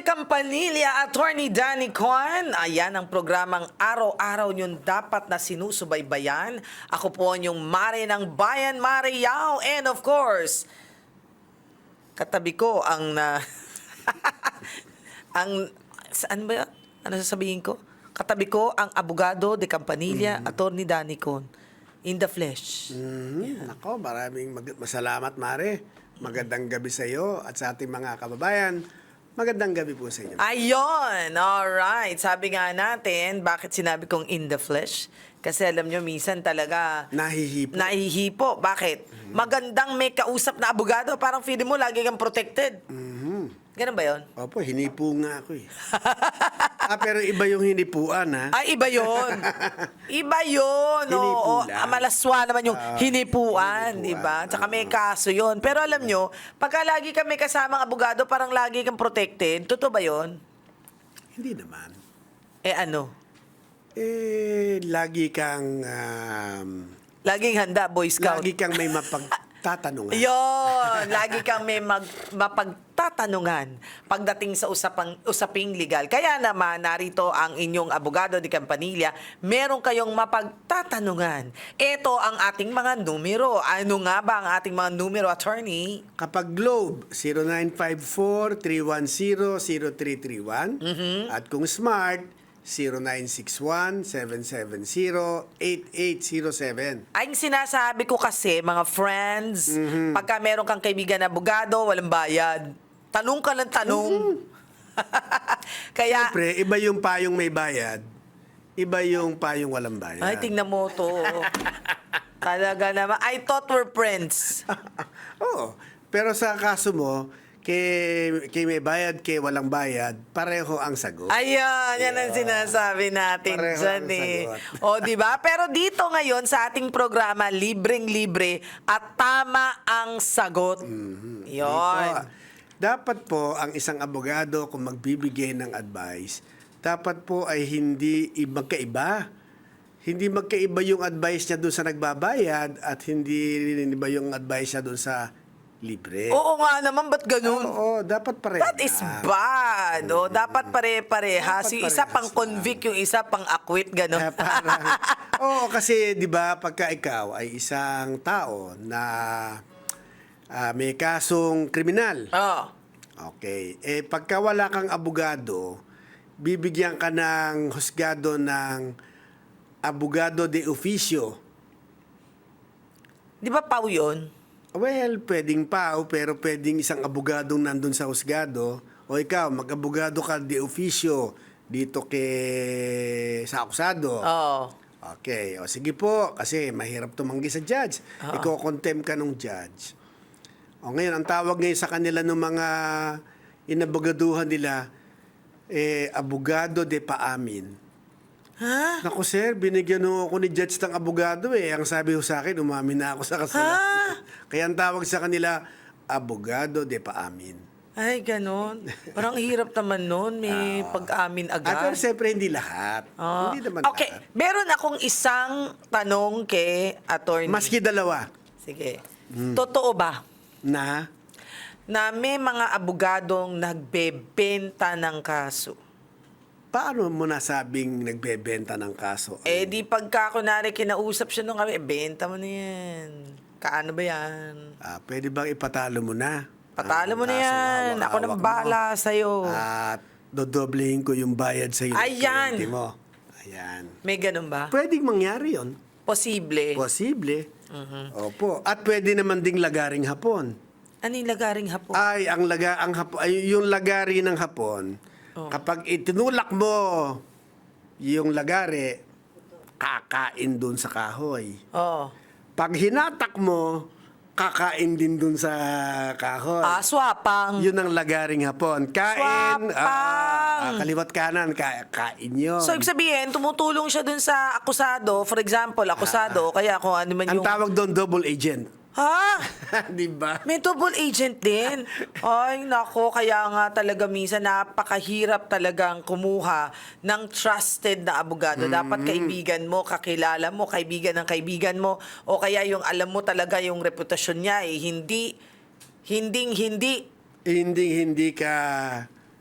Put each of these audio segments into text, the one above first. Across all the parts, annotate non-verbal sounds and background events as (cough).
De Campanilla, Attorney Danny Con. Ayan ang programang araw-araw niyong dapat na sinusubaybayan. Ako po yung Mare ng Bayan, Mare Yao. And of course, katabi ko ang na... (laughs) ang... Saan ba? Ano sasabihin ko? Katabi ko ang Abogado de Campanilla, Attorney Danny Con. In the flesh. Mhm. Nako, maraming mag- masalamat, Mare. Magandang gabi sa iyo at sa ating mga kababayan. Magandang gabi po sa inyo. Ayun! Alright. Sabi nga natin, bakit sinabi kong in the flesh? Kasi alam nyo, minsan talaga Nahihipo. nahihipo. Bakit? Magandang may kausap na abogado. Parang feeling mo, lagi kang protected. Mhm. Ganun ba yon? Opo, hinipo nga ako eh. ah, pero iba yung hinipuan, ha? Ay, iba yon. (laughs) Iba yon. Oo, Hinipo lang. Ah, malaswa naman yung Ah, hinipuan, hinipuan. di ba? Tsaka may kaso yon. Pero alam nyo, pagka lagi may kasamang abogado, parang lagi kang protected. Totoo ba yon? Hindi naman. Eh ano? Eh, lagi kang... um, Laging handa, Boy Scout. lagi kang may (laughs) mapagtatanungan. Yon, lagi kang may mag, mapagtatanungan pagdating sa usapang, usaping legal. Kaya naman, narito ang inyong abogado di Campanilla, meron kayong mapagtatanungan. Ito ang ating mga numero. Ano nga ba ang ating mga numero, attorney? Kapag Globe, 0954-310-0331. At kung Smart, 0961-770-8807. Ay, sinasabi ko kasi, mga friends, pagka meron kang kaibigan na abogado, walang bayad. Tanong ka ng tanong. (laughs) Kaya, Siyempre, iba yung payong may bayad, iba yung payong walang bayad. Ay, tingnan mo to. Talaga naman. I thought we're friends. (laughs) Oo. Pero sa kaso mo, kay, kay may bayad, kay walang bayad, pareho ang sagot. Ayan, yan ang sinasabi natin Pareho dyan ang eh. sagot. O, di ba? Pero dito ngayon sa ating programa, libreng-libre at tama ang sagot. Mm-hmm. Yon. Dito, dapat po ang isang abogado kung magbibigay ng advice, dapat po ay hindi i- magkaiba. Hindi magkaiba yung advice niya doon sa nagbabayad at hindi rin iba yung advice niya doon sa libre. Oo nga naman, ba't ganun? Oo, dapat pareho. That is bad. O, dapat pare-parehas. Dapat Yung isa parehas pang convict, yung isa pang acquit, ganun. Kaya parang, (laughs) oo, kasi 'di ba pagka ikaw ay isang tao na ah, may kasong kriminal. Oo. Okay. Eh pagka wala kang abogado, bibigyan ka ng husgado ng abogado de oficio. Di ba pau yun? Well, pwedeng pao, pero pwedeng isang abogadong nandun sa husgado. O ikaw, mag-abogado ka de oficio dito kay sa akusado. Oo. Okay, o sige po, kasi mahirap tumanggi sa judge. Oo. Iko-contempt ka ng judge. O ngayon, ang tawag ngayon sa kanila ng mga inabogaduhan nila, eh, abogado de paamin. Ha? Naku sir, binigyan ho ako ni judge ng abogado eh. Ang sabi ho sa akin, umamin na ako sa kasalanan. (laughs) Kaya ang tawag sa kanila, abogado de paamin. Ay, ganun. Parang hirap naman nun. May pag-amin At agad. pero siyempre, hindi lahat. Ah. Hindi naman okay, lahat. meron akong isang tanong kay attorney. Maski dalawa Sige. Hmm. Totoo ba na na may mga abogadong nagbebenta ng kaso? Paano mo nasabing nagbebenta ng kaso? Eh, di pagka kunwari kinausap siya nung kami, eh, benta mo na yan. Kaano ba yan? Ah, pwede bang ipatalo mo na? Patalo Ang mo na kasong yan. Ako nang mo. bahala sa'yo. At dodoblehin ko yung bayad sa iyo. Ayan. kliyente mo. Ayan. May ganun ba? Pwedeng mangyari yon. Posible. Posible. Mhm. Opo. At pwede naman ding lagaring hapon. ano yung lagaring hapon? Ay, ang laga ang hapon, ay, yung lagari ng hapon, Oh. kapag itinulak mo yung lagari, kakain dun sa kahoy. Oo. Pag hinatak mo, kakain din dun sa kahoy. Ah, swapang. Yun ang lagaring hapon. Kain, Swapang! ah, ah, kaliwat kanan, ka, kain yun. So, ibig sabihin, tumutulong siya dun sa akusado. For example, akusado, o kaya kung ano man ang yung... tawag doon, double agent. Ha? (laughs) Di ba? May double agent din. Ay, nako, kaya nga talaga minsan napakahirap talagang kumuha ng trusted na abogado. Dapat kaibigan mo, kakilala mo, kaibigan ng kaibigan mo, o kaya yung alam mo talaga yung reputasyon niya, eh, hindi, hindi, hindi, Hindi, hindi ka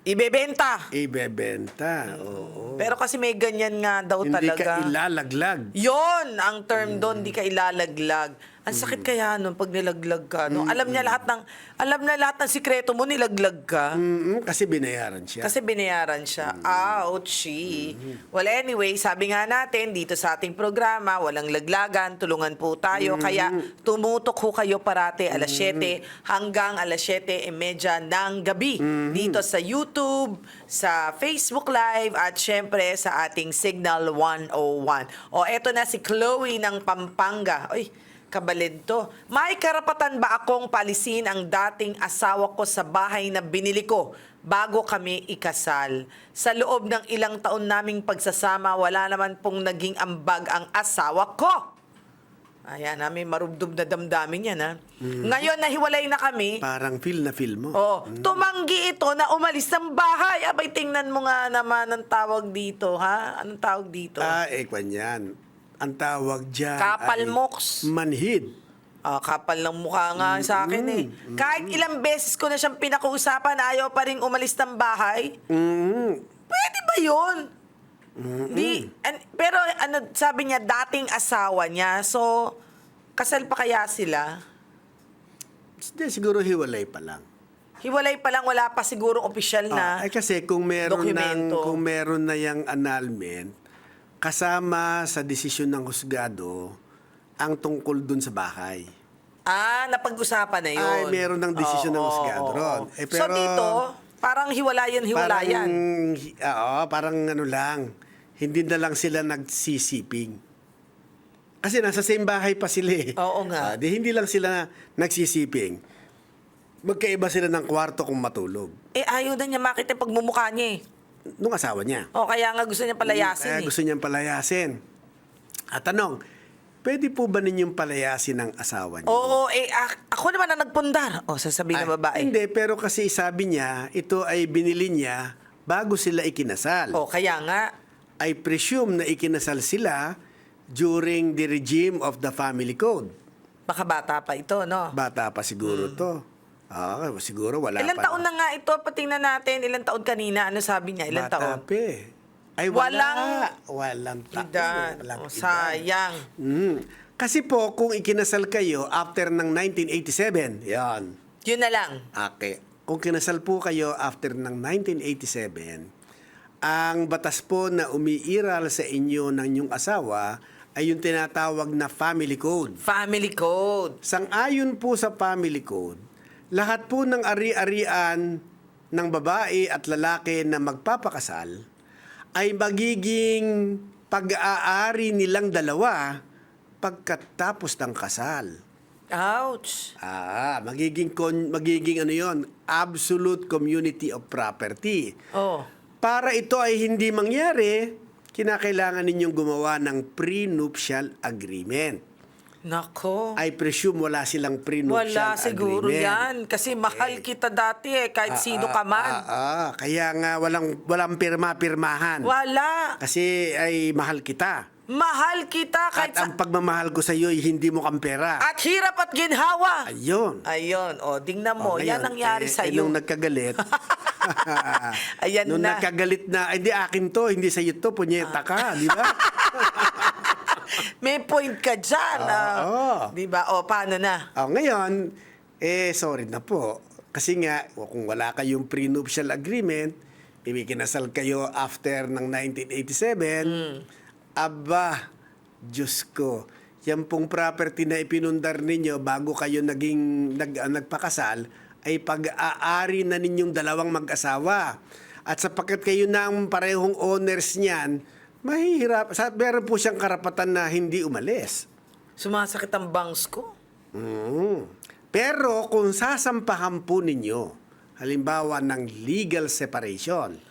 ibebenta. ibebenta. Oo. Pero kasi may ganyan nga daw Hindi talaga. ka ilalaglag. Yon ang term doon, di ka ilalaglag. Ang sakit kaya nun pag nilaglag ka. No? Alam niya lahat ng alam na lahat ng sikreto mo, nilaglag ka. Mm-mm, kasi binayaran siya. Kasi binayaran siya. Ouchie. Well, anyway, sabi nga natin, dito sa ating programa, walang laglagan, tulungan po tayo. Kaya tumutok ho kayo parate alas 7 hanggang alas 7.30 ng gabi. Dito sa YouTube, sa Facebook Live, at syempre sa ating Signal 101. O, eto na si Chloe ng Pampanga. Uy, kabalid to. May karapatan ba akong palisin ang dating asawa ko sa bahay na binili ko bago kami ikasal? Sa loob ng ilang taon naming pagsasama, wala naman pong naging ambag ang asawa ko. Ayan, namin marubdob na damdamin yan, ha? Ngayon, nahiwalay na kami. Parang feel na feel mo. Oh, tumanggi ito na umalis ng bahay. Abay, tingnan mo nga naman ang tawag dito, ha? Anong tawag dito? Ah, eh, kwan yan. Ang tawag dyan Kapal ay manhid. Ah, kapal ng mukha nga sa akin eh. Kahit ilang beses ko na siyang pinakuusapan, ayaw pa rin umalis ng bahay. Mm, Pwede ba yun? Di, an- pero ano, sabi niya, dating asawa niya. So, kasal pa kaya sila? Hindi, siguro hiwalay pa lang. Hiwalay pa lang, wala pa siguro opisyal na. Ah, eh kasi kung meron ng dokumento. kung meron na yung annulment kasama sa desisyon ng husgado ang tungkol dun sa bahay. Ah, napag-usapan na yun. Ay, meron ng desisyon ng husgado ron. Eh, so pero- dito, parang hiwalayan-hiwalayan. Parang, hi- oo, parang ano lang, hindi na lang sila nagsisiping. Kasi nasa same bahay pa sila eh. Oo nga. Ah, di hindi lang sila nagsisiping. Magkaiba sila ng kwarto kung matulog. Eh, ayaw na niya makita pagmumukha niya eh. Nung asawa niya. O, kaya nga gusto niya palayasin Kaya eh. gusto niyang palayasin. At tanong, pwede po ba ninyong palayasin ng asawa niyo? Oo, eh, ak- ako naman ang nagpundar. O, sasabihin ng Ay, babae. Hindi, pero kasi sabi niya, ito ay binili niya bago sila ikinasal. O, kaya nga. I presume na ikinasal sila during the regime of the family code. Baka bata pa ito, no? Bata pa siguro to. Ah, siguro wala. Ilang pa. taon na nga ito? Patingnan natin. Ilang taon kanina? Ano sabi niya? Ilang Bata taon? pa eh. Ay, wala. Walang Walang taon. Edad. Walang O, edad. sayang. Mm. Kasi po, kung ikinasal kayo after ng 1987, yan. Yun na lang. Okay. Kung kinasal po kayo after ng 1987, ang batas po na umiiral sa inyo ng inyong asawa ay yung tinatawag na family code. Family code. Sang-ayon po sa family code, lahat po ng ari-arian ng babae at lalaki na magpapakasal ay magiging pag-aari nilang dalawa pagkatapos ng kasal. Ouch. Ah, magiging kon, magiging ano 'yon, absolute community of property. Oh. Para ito ay hindi mangyari, kinakailangan ninyong gumawa ng prenuptial agreement. Nako. I presume wala silang prenuptial Wala siguro agreement. yan. Kasi mahal kita dati eh. Kahit sino ka man. Ah, ah, kaya nga walang walang pirma-pirmahan. Wala. Kasi ay mahal kita. Mahal kita kahit At ang pagmamahal ko sa iyo ay hindi mo kang pera. At hirap at ginhawa. Ayun. Ayun. O, tingnan mo. Oh, yan ngayon, nangyari eh, sa eh, iyo. nung nagkagalit. (laughs) Ayan nung na. nagkagalit na, "Ay, hindi akin to, hindi sa iyo to, punyeta ka, di ba? (laughs) May point ka dyan. ah. Oo. Di ba? O, paano na? oh, ngayon, eh, sorry na po. Kasi nga, o, kung wala kayong prenuptial agreement, ibikinasal kayo after ng 1987, aba, Diyos ko, yan pong property na ipinundar ninyo bago kayo naging nag, ah, nagpakasal, ay pag-aari na ninyong dalawang mag-asawa. At sapagkat kayo na ang parehong owners niyan, mahihirap. Sa, meron po siyang karapatan na hindi umalis. Sumasakit ang bangs ko. Mm. Pero kung sasampahan po ninyo, halimbawa ng legal separation,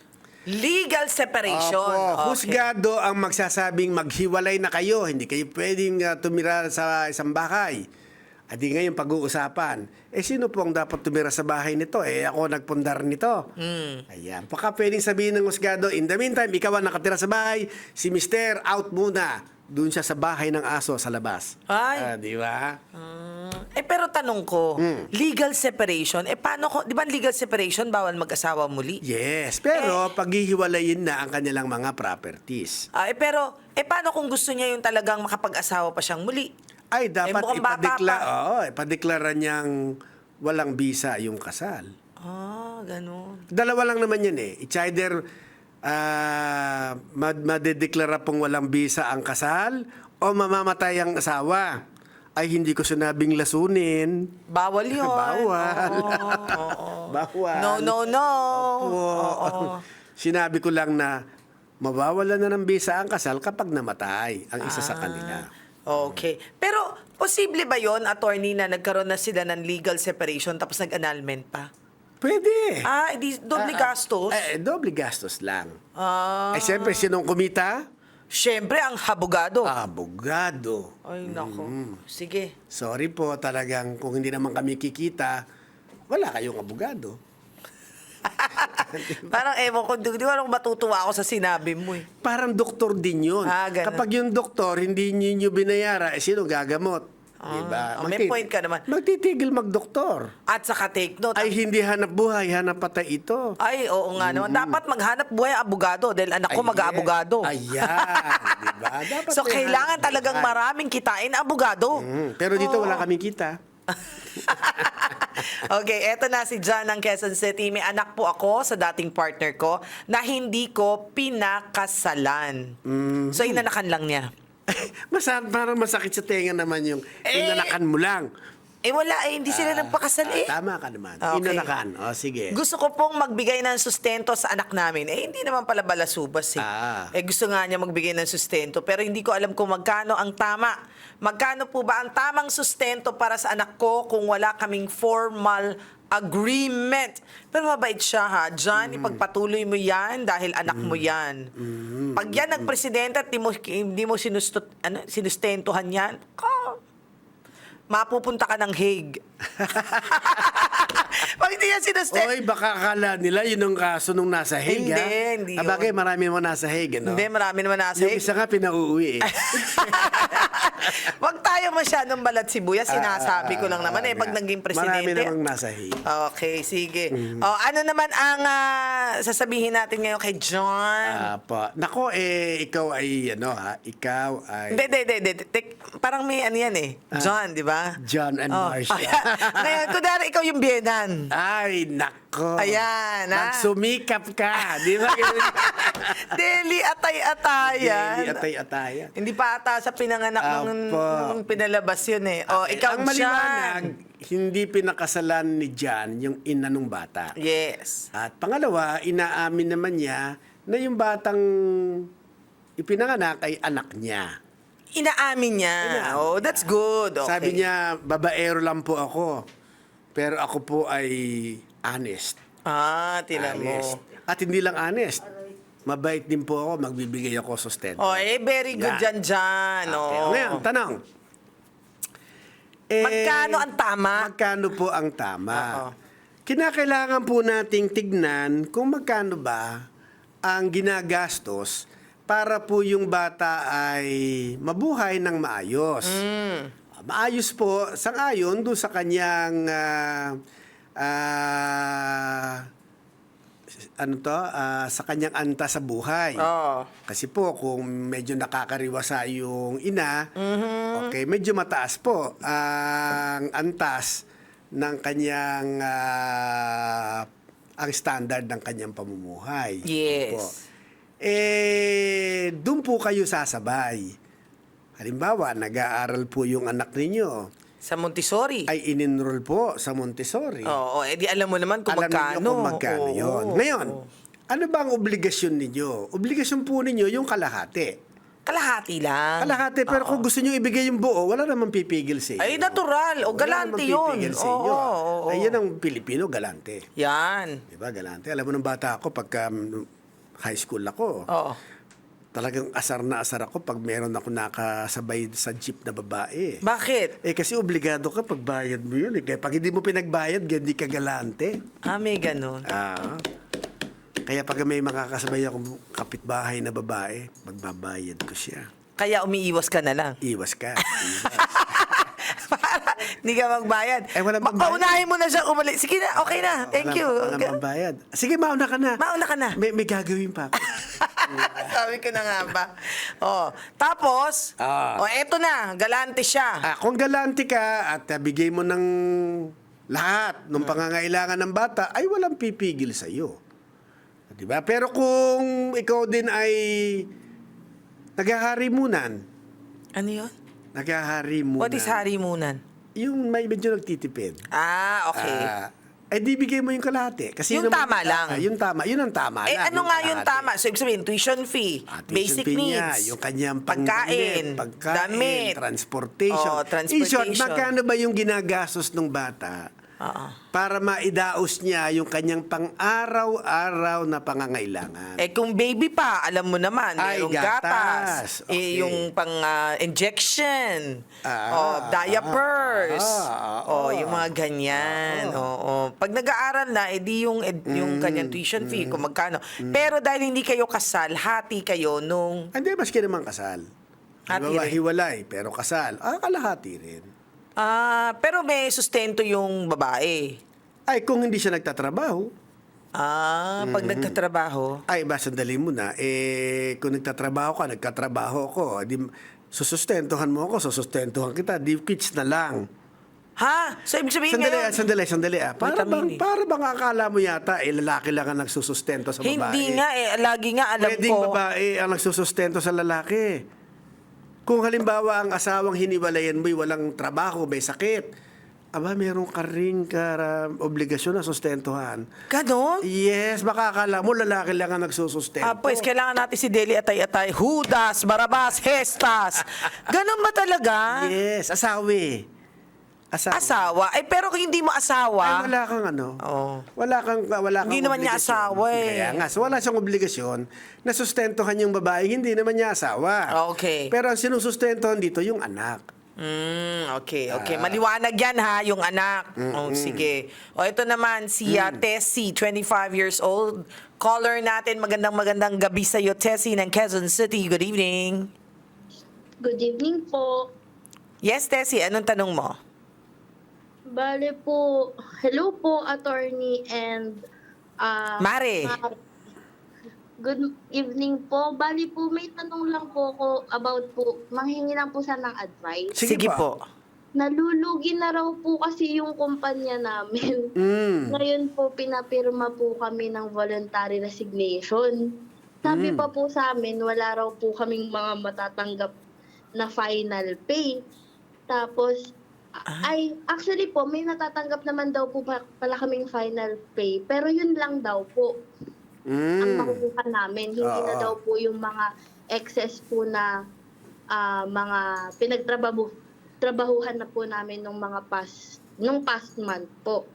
Legal separation. Opo, Okay. husgado ang magsasabing maghiwalay na kayo, hindi kayo pwedeng uh, tumira sa isang bahay. Adi ngayon pag-uusapan, eh sino po ang dapat tumira sa bahay nito? Eh ako nagpundar nito. Ayan. Baka pwedeng sabihin ng husgado, in the meantime, ikaw ang nakatira sa bahay, si Mister out muna. Doon siya sa bahay ng aso sa labas. Ay. Ah, di ba? Mm. Eh pero tanong ko, legal separation, eh paano ko, di ba legal separation bawal mag-asawa muli? Yes, pero paghihiwalayin na ang kanilang mga properties. Ah, eh pero, eh paano kung gusto niya yung talagang makapag-asawa pa siyang muli? Ay, dapat mukhang bata ipadekla, pa. oo, ipadeklara niyang walang bisa yung kasal. Ah, ganun. Dalawa lang naman yan eh. It's either ah mad madedeklara pong walang bisa ang kasal o mamamatay ang asawa. Ay, hindi ko sinabing lasunin. Bawal yun. Bawal. Oo, oo. (laughs) Bawal. No, no, no. Opo. Oo. Sinabi ko lang na mawawalan na ng bisa ang kasal kapag namatay ang isa sa Ah. kanila. Okay. Pero, posible ba yon attorney, na nagkaroon na sila ng legal separation tapos nag-annulment pa? Pwede. Ah, edi doble Ah, ah, gastos. Eh, doble gastos lang. Ah, Eh, siyempre, sinong kumita? syempre, ang abogado. Abogado. Ay, nako. Mm. Sige. Sorry po, talagang kung hindi naman kami kikita, wala kayong abogado. (laughs) Parang ewan ko, di, di ko alam kung matutuwa ako sa sinabi mo eh. Parang doktor din yun. Ah, ganun. Kapag yung doktor, hindi ninyo binayara, eh, sino gagamot? diba? oh, may point ka naman. Magtitigil magdoktor. At saka take note. Ay, ang- hindi hanap buhay, hanap patay ito. Ay, oo nga naman. Dapat maghanap buhay ang abogado dahil anak ko Ayan. mag-aabogado. Ayan, diba? (laughs) Dapat So, may kailangan talagang buhay. maraming kitain abogado. Mm, pero dito wala kaming kita. (laughs) okay, eto na si John ng Quezon City. May anak po ako sa dating partner ko na hindi ko pinakasalan. Mm-hmm. So, inanakan lang niya. (laughs) Masa, parang masakit sa tenga naman yung Eh, inanakan mo lang. Eh, wala eh. Hindi sila nagpakasal eh. Ah, tama ka naman. Okay. Inanakan. O, sige. Gusto ko pong magbigay ng sustento sa anak namin. Eh, hindi naman pala balasubas eh. Ah. Eh, gusto nga niya magbigay ng sustento. Pero hindi ko alam kung magkano ang tama. Magkano po ba ang tamang sustento para sa anak ko kung wala kaming formal agreement. Pero mabait siya ha. John, Mm. ipagpatuloy mo yan dahil anak mo yan. Mm. Pag yan nagpresidente at di mo, di mo sinustot, ano, sinustentuhan yan, oh, mapupunta ka ng Hague. (laughs) Pag hindi yan sinustento, Oy, baka akala nila yun ang kaso nung nasa Hague, Hindi, ha? hindi Ah, yun. marami mo nasa Hague, no? Hindi, marami naman nasa Yung isa nga pinauuwi, eh. (laughs) Huwag tayo masyadong balat sibuyas. Sinasabi ko lang naman eh, pag naging presidente. Marami namang nasa Hague. Okay, sige. Oh, ano naman ang ah, sasabihin natin ngayon kay John? Ah, pa. Nako, eh, ikaw ay, ano, ha? Ikaw ay... Hindi, hindi, hindi, hindi. Tek- Parang may ano yan eh. John, di ba? Ah. John and Oh. Marcia. (laughs) Ngayon, kunwari ikaw yung biyenan. Ay, nako. Ayan, ha? Nagsumikap ka. Di ba? (laughs) Deli atay-atayan. Hindi atay-ataya. Hindi pa ata sa pinanganak nung, Apo. nung pinalabas yun eh. O, Okay, ikaw, Ang maliwanag, hindi pinakasalan ni John yung ina nung bata. Yes. At pangalawa, inaamin naman niya na yung batang ipinanganak ay anak niya. Inaamin niya. Inaamin oh, that's good. Okay. Sabi niya, babaero lang po ako. Pero ako po ay honest. Ah, tinan mo. At hindi lang honest. Mabait din po ako, magbibigay ako sustento. Oh, eh, very good Yan. dyan dyan. Okay. Oh. Ngayon, tanong. Eh, Magkano ang tama? Magkano po ang tama? Oo. Kinakailangan po nating tignan kung magkano ba ang ginagastos para po yung bata ay mabuhay ng maayos. Mm. Maayos po, sangayon doon sa kanyang ah, ah, ano to, ah, sa kanyang anta sa buhay. Oh. Kasi po, kung medyo nakakariwasa yung ina, Mm-hmm. okay, medyo mataas po ang antas ng kanyang ah, ang standard ng kanyang pamumuhay. Yes. Po. Eh, doon po kayo sasabay. Halimbawa, nag-aaral po yung anak ninyo, Sa Montessori. ay in-enroll po sa Montessori. Oo, oh, eh di alam mo naman kung Alam magkano. ninyo kung magkano Oo, yun. oo, Ngayon, oo. ano ba ang obligasyon ninyo? Obligasyon po ninyo yung kalahati. Kalahati lang. Kalahati, pero Oo. kung gusto nyo ibigay yung buo, wala namang pipigil sa inyo. Ay, natural. O, Wala galante namang yun. sa Oo, inyo. oo, oo. Ay, yan ang Pilipino, galante. Yan. Di ba, galante? Alam mo nung bata ako, pagka mm, high school ako, Oo. Talagang asar na asar ako pag meron ako nakasabay sa jeep na babae. Bakit? Eh kasi obligado ka pagbayad mo yun. Eh. Kaya pag hindi mo pinagbayad, hindi ka galante. Ah, may ganun. Ah. Kaya pag may makakasabay akong kapitbahay na babae, magbabayad ko siya. Kaya umiiwas ka na lang. Iwas ka. Iwas. (laughs) Para hindi ka magbayad. Eh, Ma- pambayad. Paunahin mo na siya umali. Sige na, okay na. Thank Walang- you. Walang pambayad. Sige, mauna ka na. Mauna ka na. May, may gagawin pa ako. (laughs) (laughs) Sabi ko na nga ba. Oh, tapos, Ah. oh, eto na, galante siya. Ah, kung galante ka at ah, bigay mo ng lahat ng pangangailangan ng bata, ay walang pipigil sa iyo. 'Di ba? Pero kung ikaw din ay naghaharimunan, Ano yun? naghaharimunan. What is harimunan? Yung may medyo nagtitipid. Ah, okay. Ah, eh di bigay mo yung kalahati. Kasi Yung yun naman- tama lang. Ah, yung tama. Yun ang tama eh, lang, ano nga yung kalahati. tama? So, ibig sabihin, tuition fee, Ah, tuition basic fee needs, niya, yung kanyang pagkain, pagkain, damit, transportation. Oh, In short, transportation. magkano ba yung ginagastos ng bata Oo. para maidaos niya yung kanyang pang-araw-araw na pangangailangan? Eh kung baby pa, alam mo naman, Ay, merong gatas. gatas, Okay. eh, yung pang ah, injection, Ah, oh, diapers, ah, ah, oh, ah. yung mga ganyan. Oo. Pag nag-aaral na, edi yung ed- yung Mm, kanyang tuition fee kung magkano. Pero dahil hindi kayo kasal, hati kayo nung Hindi, maski naman kasal. Hati Halimbawa, rin. hiwalay, pero kasal. Ah, kalahati rin. Ah, pero may sustento yung babae. Ay, kung hindi siya nagtatrabaho, Ah, pag Mm-hmm. nagtatrabaho, ay, ba, sandali muna. Eh, kung nagtatrabaho ka, nagkatrabaho ako, di, susustentuhan mo ako, susustentuhan kita, di quits na lang. ha? So ibig sabihin Sandali, ngayon, sandali, sandali. Ah. Para bang, Vitamin E. para bang akala mo yata, eh, lalaki lang ang nagsusustento sa babae. hindi nga eh, lagi nga alam Pwedeng ko. babae ang nagsusustento sa lalaki. Kung halimbawa ang asawang hiniwalayan mo'y walang trabaho, may sakit, aba, meron ka rin ka, obligasyon na sustentuhan. Ganon? Yes, baka akala mo lalaki lang ang nagsusustento. Ah, pues, kailangan natin si Deli Atay-Atay. Judas, Barabas, Hestas. Ganon ba talaga? Yes, asawi. Asawa. Asawa. Eh, pero kung hindi mo Ay, asawa, wala kang ano. Oo. Wala kang wala kang Hindi naman niya asawa eh. Kaya nga, so wala siyang obligasyon na sustentuhan yung babae, hindi naman niya asawa. Okay. Pero ang sinusustentuhan dito yung anak. Mm, okay, okay. Ah. Maliwanag yan ha, yung anak. Oh, sige. O ito naman, si uh, Mm. Tessie, 25 years old. Caller natin, magandang magandang gabi sa iyo, Tessie ng Quezon City. Good evening. Good evening po. Yes, Tessie, anong tanong mo? Bale po, hello po, attorney and ah, Mare. ma- Good evening po. Bali po, may tanong lang po ako about po, manghingi lang po sana ng advice. Sige po. po. Nalulugi na raw po kasi yung kumpanya namin. (laughs) Mm. Ngayon po, pinapirma po kami ng voluntary resignation. Sabi Mm. pa po sa amin, wala raw po kaming mga matatanggap na final pay. Tapos, Ah. ay, actually po, may natatanggap naman daw po pa- pala kaming final pay. Pero yun lang daw po ang Mm. makukuha namin. Hindi na Oo. daw po yung mga excess po na ah, mga pinagtrabaho trabahuhan na po namin nung mga past nung past month po.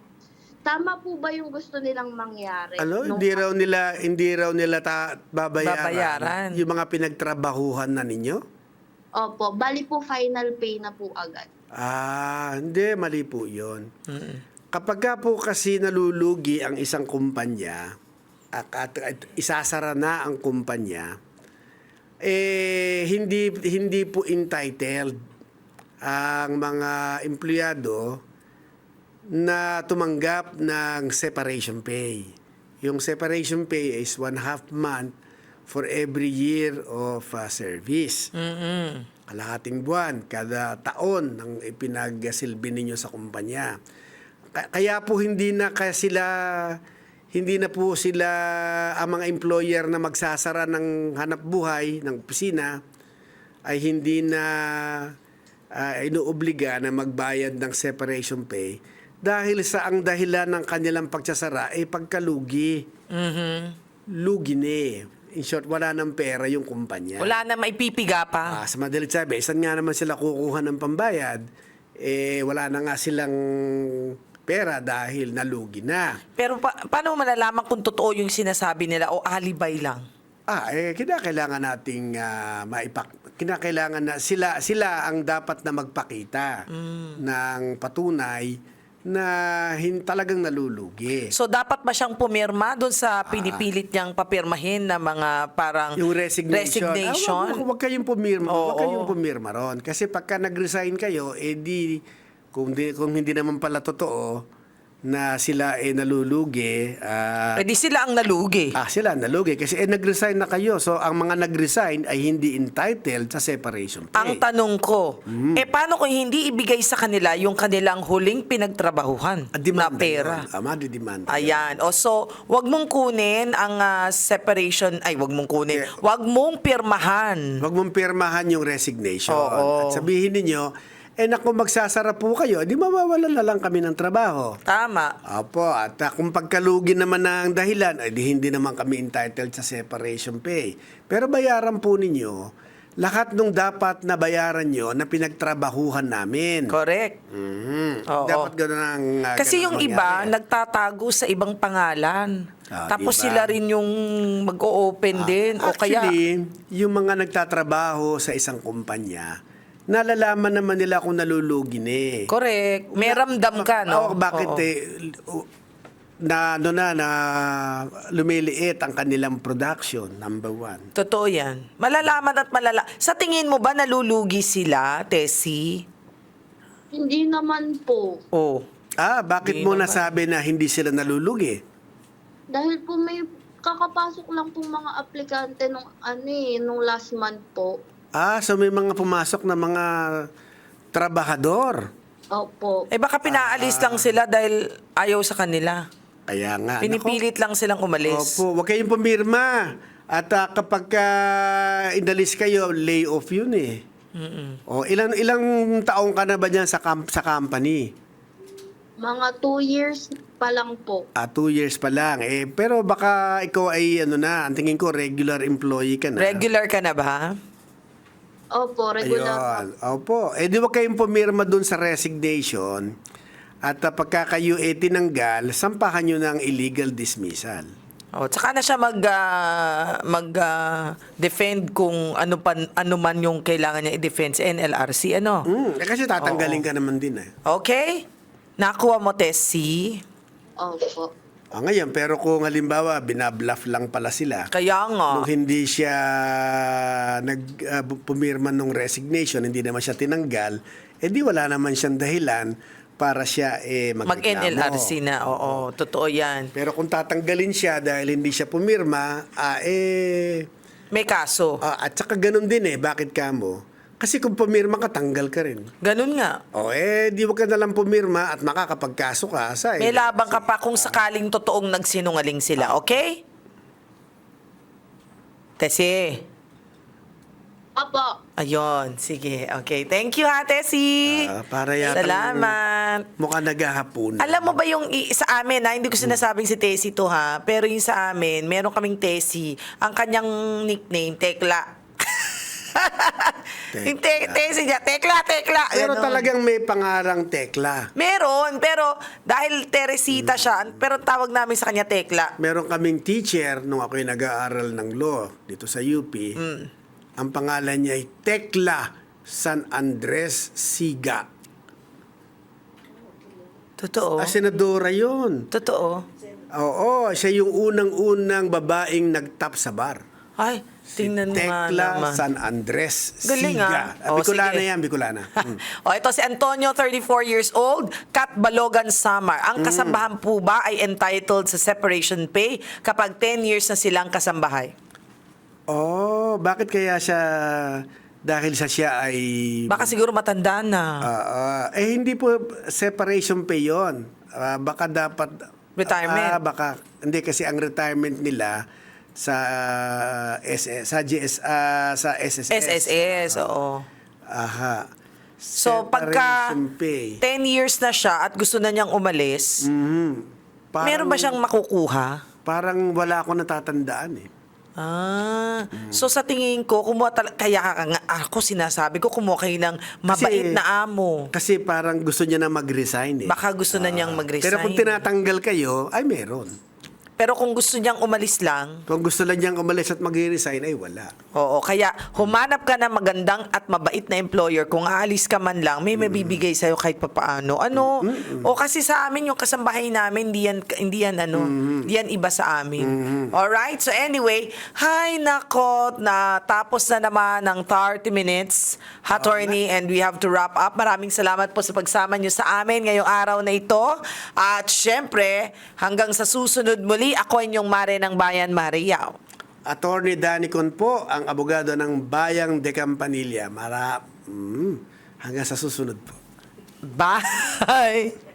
Tama po ba yung gusto nilang mangyari? Ano, Nung- hindi raw nila hindi raw nila ta babayaran, Babayaran. yung mga pinagtrabahuhan na ninyo? Opo, bali po final pay na po agad. Ah, hindi mali po 'yon. Kapag ka po kasi nalulugi ang isang kumpanya at, at, at isasara na ang kumpanya, eh hindi hindi po entitled ang mga empleyado na tumanggap ng separation pay. Yung separation pay is one half month for every year of uh, service. Mm-mm. Kalahating buwan, kada taon ang ipinagsilbi ninyo sa kumpanya. Ka- Kaya po hindi na kaya sila hindi na po sila ang mga employer na magsasara ng hanap buhay ng opisina ay hindi na uh, inuobliga na magbayad ng separation pay dahil sa ang dahilan ng kanilang pagsasara ay pagkalugi. Mhm. Lugi eh. In short, wala ng pera yung kumpanya. Wala na maipipiga pa. Ah, sa madalit sabi, saan nga naman sila kukuha ng pambayad? Eh, wala na nga silang pera dahil nalugi na. Pero pa- paano mo malalaman kung totoo yung sinasabi nila o alibay lang? Ah, eh, kinakailangan nating ah, maipak kinakailangan na sila sila ang dapat na magpakita ng patunay na hin talagang nalulugi. So dapat ba siyang pumirma doon sa pinipilit niyang papirmahin na mga parang yung resignation. resignation? Ah, wag, wag kayong pumirma. Oo. Wag kayong pumirma ron. Kasi pagka nag-resign kayo, eh di, kung, di, kung hindi naman pala totoo na sila eh nalulugi, ah, Eh di sila ang nalugi. Ah, sila nalugi kasi eh nag-resign na kayo. So ang mga nag-resign ay hindi entitled sa separation pay. Ang tanong ko, Mm. eh paano kung hindi ibigay sa kanila yung kanilang huling pinagtrabahuhan Ah, na pera? yun. Ah, yun. Ayan. O so, wag mong kunin ang ah, separation, ay wag mong kunin. Yeah. Wag mong pirmahan. Huwag mong pirmahan yung resignation. Oo. At sabihin ninyo, eh naku magsasara po kayo, di mawawalan na lang kami ng trabaho. Tama. Opo, at ah, kung pagkalugi naman na ang dahilan, ay di hindi naman kami entitled sa separation pay. Pero bayaran po ninyo lahat nung dapat na bayaran nyo na pinagtrabahuhan namin. Correct. Mhm. Oo. Dapat ganun ang ah, Kasi ganun yung iba, nagtatago sa ibang pangalan. Ah, Tapos diba? sila rin yung mag-o-open din. O kaya, Actually, yung mga nagtatrabaho sa isang kumpanya, nalalaman naman nila kung nalulugi na eh. correct. May ramdam ka, Oo, no? bakit Oo. eh, na ano na na lumiliit ang kanilang production number one. Totoo yan. Malalaman at malala. Sa tingin mo ba nalulugi sila, Tessie? Hindi naman po. Oh. Ah, bakit Hindi mo naman. nasabi na hindi sila nalulugi? Dahil po may kakapasok lang po mga aplikante nung ano eh, nung last month po. Ah, so may mga pumasok na mga trabahador. Opo. Eh baka pinaalis lang sila dahil ayaw sa kanila. Kaya nga. nako. Pinipilit lang silang umalis. Opo, huwag kayong pumirma. At ah, kapag ka inalis kayo, lay off yun eh. O ilang ilang taong ka na ba diyan sa camp, sa company? Mga two years pa lang po. Ah, two years pa lang. Eh, pero baka ikaw ay ano na, ang tingin ko regular employee ka na. Regular ka na ba? Opo, regular po. Ayun. Opo. Eh di wag kayong pumirma dun sa resignation. At uh, pagka kayo eh tinanggal, sampahan nyo ng illegal dismissal. Oh, tsaka na siya mag ah, mag ah, defend kung ano pan ano man yung kailangan niya i-defend sa NLRC ano. Mm, eh, kasi tatanggalin ka naman din eh. Okay? Nakuha mo Tessie. Opo. Ah, ngayon, pero kung halimbawa, binabluff lang pala sila. Kaya nga. Nung hindi siya nag bu- pumirma ng resignation, hindi naman siya tinanggal, eh di wala naman siyang dahilan para siya eh magreklamo. Mag-NLRC na. Oo, totoo 'yan. Pero kung tatanggalin siya dahil hindi siya pumirma, ah, eh May kaso. ah, at saka ganun din eh, bakit ka mo? Kasi kung pumirma ka, tanggal ka rin. Ganun nga. O eh, di wag ka na lang pumirma at makakapagkaso ka sa May labang ka pa kung sakaling totoong nagsinungaling sila, okay? Tessie. Opo. Ayun, sige. Okay. Thank you ha, Tessie. Ah, para yata Salamat. mukha naghahapon. Alam mo ba yung i- sa amin, ha, hindi ko sinasabing si Tessie to ha, pero yung sa amin, meron kaming Tessie. Ang kanyang nickname, Tekla. (laughs) yung te- Tessie niya, Tekla, Tekla. Pero talagang may pangarang tekla. Meron, pero dahil Teresita siya, pero tawag namin sa kanya Tekla. Meron kaming teacher nung ako'y nag-aaral ng law dito sa UP. Ang pangalan niya ay Tekla San Andres Siga. Totoo. Ah, senadora yun. Totoo. Oo, siya yung unang-unang babaeng nagtap sa bar. Ay, tingnan nga Tekla naman. San Andres Galing, Siga. ah. Oh, Bicolana sige. yan, Bicolana. (laughs) Mm. o ito si Antonio, 34 years old, Kat Balogan Samar. Ang Mm. kasambahan po ba ay entitled sa separation pay kapag 10 years na silang kasambahay? Oh, bakit kaya siya dahil sa siya ay Baka siguro matanda na. Ah, ah, eh hindi po separation pay 'yon. Ah, baka dapat Retirement. Ah, baka hindi kasi ang retirement nila sa SS sa GS ah, sa SSS. SSS, oo. Aha. So, pagka Separation pay. 10 years na siya at gusto na niyang umalis, Mhm. Parang- meron ba siyang makukuha? Parang wala akong natatandaan eh. Ah, so sa tingin ko, kumuha tal- kaya ako sinasabi ko, kumuha kayo ng mabait na amo. Kasi parang gusto niya na mag-resign eh. Baka gusto na niyang mag-resign. Pero kung tinatanggal kayo, ay meron. Pero kung gusto niyang umalis lang, Kung gusto lang niyang umalis at mag-resign, ay wala. Oo, kaya humanap ka ng magandang at mabait na employer. Kung aalis ka man lang, may mabibigay sa'yo kahit papaano. Ano? O kasi sa amin, yung kasambahay namin, hindi yan, hindi yan, ano, hindi yan iba sa amin. Alright? So anyway, hi, nako, na tapos na naman ng 30 minutes, attorney, and we have to wrap up. Maraming salamat po sa pagsama niyo sa amin ngayong araw na ito. At syempre, hanggang sa susunod muli, ako inyong Mare ng Bayan, Mariaw. Attorney Danny Con po, ang abogado ng Bayang de Campanilla. Mara, mm, hanggang sa susunod po. Bye! (laughs)